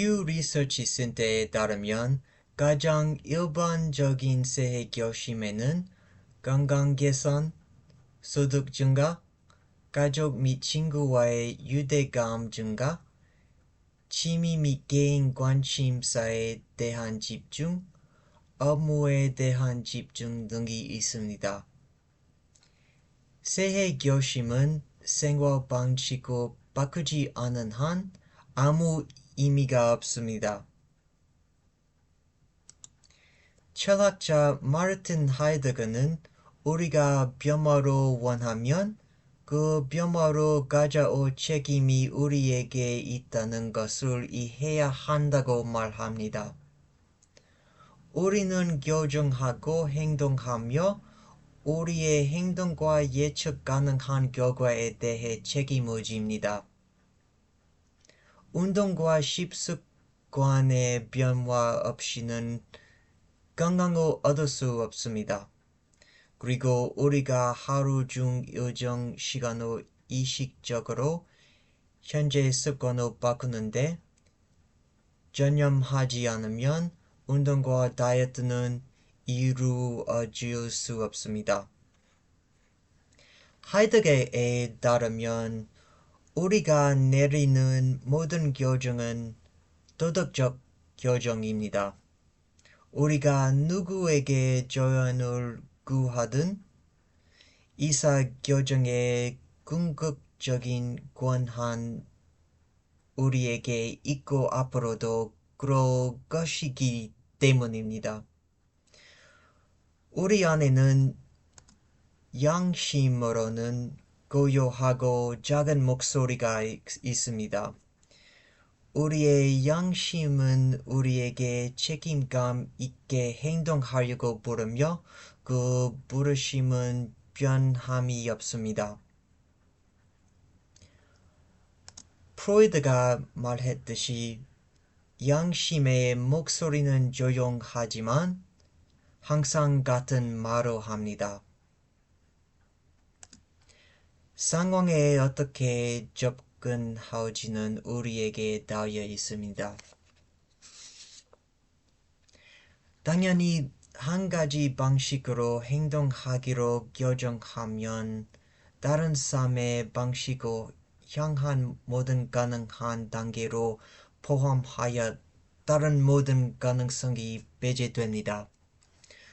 퓨 리서치 센터에 따르면 가장 일반적인 새해 결심에는 건강 개선, 소득 증가, 가족 및 친구와의 유대감 증가, 취미 및 개인 관심사에 대한 집중, 업무에 대한 집중 등이 있습니다. 새해 결심은 생활 방식을 바꾸지 않은 한 아무 의미가 없습니다. 철학자 마르틴 하이드거는 우리가 변화를 원하면 그 변화로 가져올 책임이 우리에게 있다는 것을 이해해야 한다고 말합니다. 우리는 결정하고 행동하며 우리의 행동과 예측 가능한 결과에 대해 책임을 집니다. 운동과 식습관의 변화 없이는 건강을 얻을 수 없습니다. 그리고 우리가 하루 중 일정 시간을 의식적으로 현재 습관을 바꾸는데 전념하지 않으면 운동과 다이어트는 이루어질 수 없습니다. 하이드게에 따르면 우리가 내리는 모든 결정은 도덕적 결정입니다. 우리가 누구에게 조언을 구하든 이사결정의 궁극적인 권한 우리에게 있고 앞으로도 그럴 것이기 때문입니다. 우리 안에는 양심으로는 고요하고 작은 목소리가 있습니다. 우리의 양심은 우리에게 책임감 있게 행동하려고 부르며 그 부르심은 변함이 없습니다. 프로이드가 말했듯이 양심의 목소리는 조용하지만 항상 같은 말을 합니다. 상황에 어떻게 접근하지는 우리에게 달려 있습니다. 당연히 한 가지 방식으로 행동하기로 결정하면 다른 삶의 방식을 향한 모든 가능한 단계로 포함하여 다른 모든 가능성이 배제됩니다.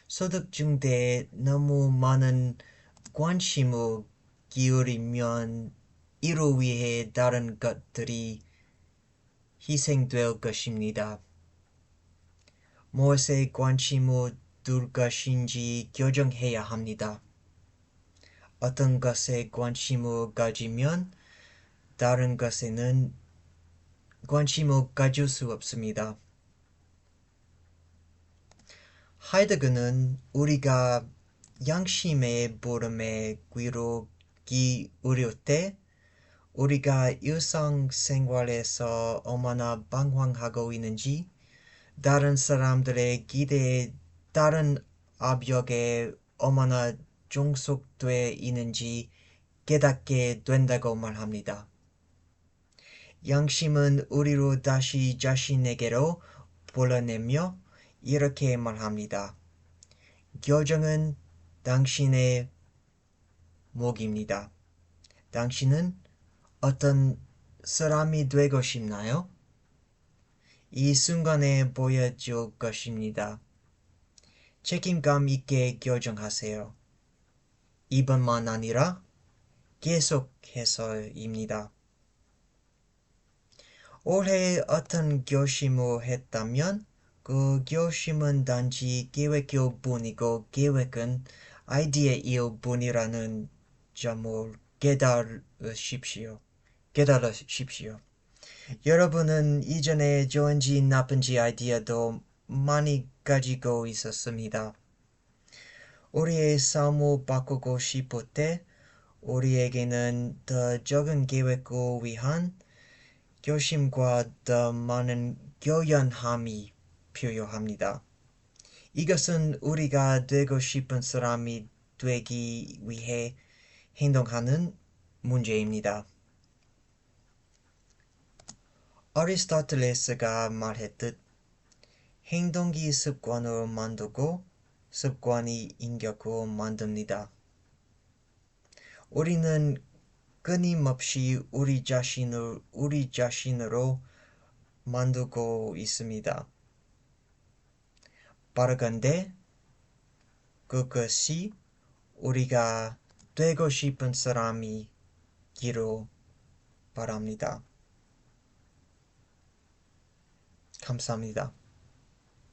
소득 증대에 너무 많은 관심을 기울이면 이로 위해 다른 것들이 희생될 것입니다. 무엇에 관심을 둘 것인지 결정해야 합니다. 어떤 것에 관심을 가지면 다른 것에는 관심을 가질 수 없습니다. 하이드거는 우리가 양심의 부름에 귀로 기울일 때 우리가 일상생활에서 얼마나 방황하고 있는지 다른 사람들의 기대에 다른 압력에 얼마나 종속돼 있는지 깨닫게 된다고 말합니다. 양심은 우리로 다시 자신에게로 불러내며 이렇게 말합니다. 결정은 당신의 목입니다. 당신은 어떤 사람이 되고 싶나요? 이 순간에 보여줄 것입니다. 책임감 있게 결정하세요. 이번만 아니라 계속해서입니다. 올해 어떤 결심을 했다면 그 결심은 단지 계획일 뿐이고 계획은 아이디어일 뿐이라는 점을 깨달으십시오. 깨달으십시오. 여러분은 이전에 좋은지 나쁜지 아이디어도 많이 가지고 있었습니다. 우리의 삶을 바꾸고 싶을 때 우리에게는 더 적은 계획을 위한 결심과 더 많은 교연함이 필요합니다. 이것은 우리가 되고 싶은 사람이 되기 위해 행동하는 문제입니다. 아리스토텔레스가 말했듯 행동이 습관을 만들고 습관이 인격을 만듭니다. 우리는 끊임없이 우리 자신을 우리 자신으로 만들고 있습니다. 바라건대 그것이 우리가 되고 싶은 사람이 기로 바랍니다. 감사합니다.